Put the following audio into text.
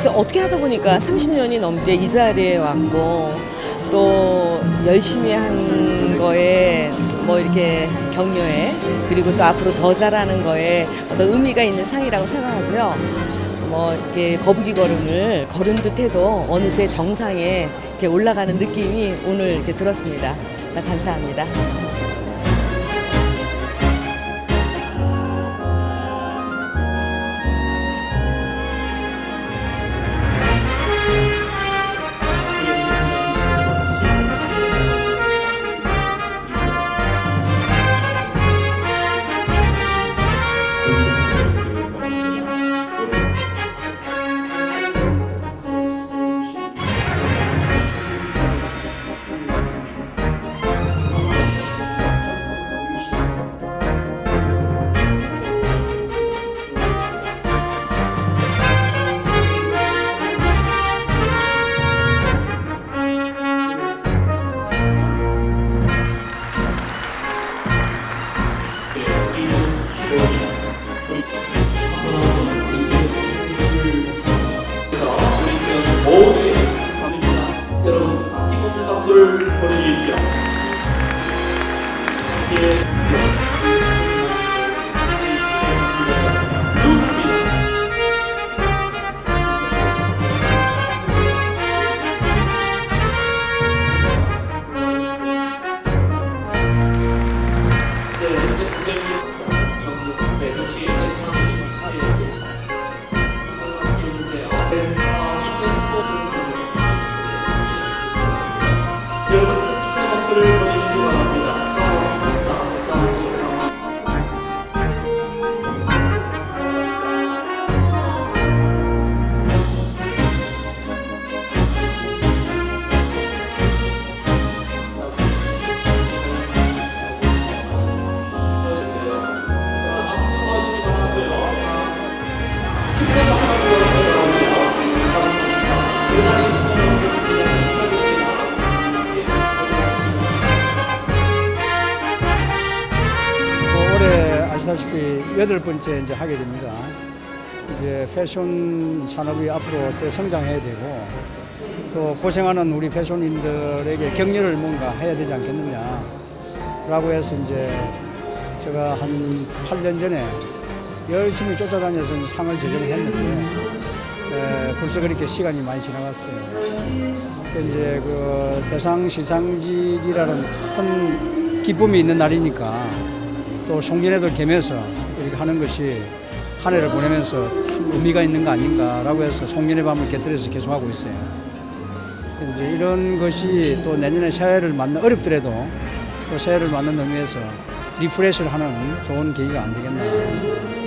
그래서 어떻게 하다 보니까 30년이 넘게 이 자리에 왔고 또 열심히 한 거에 뭐 이렇게 격려해 그리고 또 앞으로 더 잘하는 거에 어떤 의미가 있는 상이라고 생각하고요. 뭐 이렇게 거북이 걸음을 걸은 듯해도 어느새 정상에 이렇게 올라가는 느낌이 오늘 이렇게 들었습니다. 감사합니다. 그래서 우리. 여러분 아낌없는 박수를 아시다시피 여덟 번째 이제 하게 됩니다. 이제 패션 산업이 앞으로 더 성장해야 되고 또 고생하는 우리 패션인들에게 격려를 뭔가 해야 되지 않겠느냐라고 해서 이제 제가 한 8년 전에 열심히 쫓아다녀서 상을 제정했는데 에, 벌써 그렇게 시간이 많이 지나갔어요. 그 이제 그 대상 시상직이라는 큰 기쁨이 있는 날이니까 또 송년회들 겸해서 이렇게 하는 것이 한 해를 보내면서 참 의미가 있는 거 아닌가라고 해서 송년회 밤을 곁들여서 계속하고 있어요. 이제 이런 것이 또 내년에 새해를 맞는 어렵더라도 또 새해를 맞는 의미에서 리프레시를 하는 좋은 계기가 안 되겠나.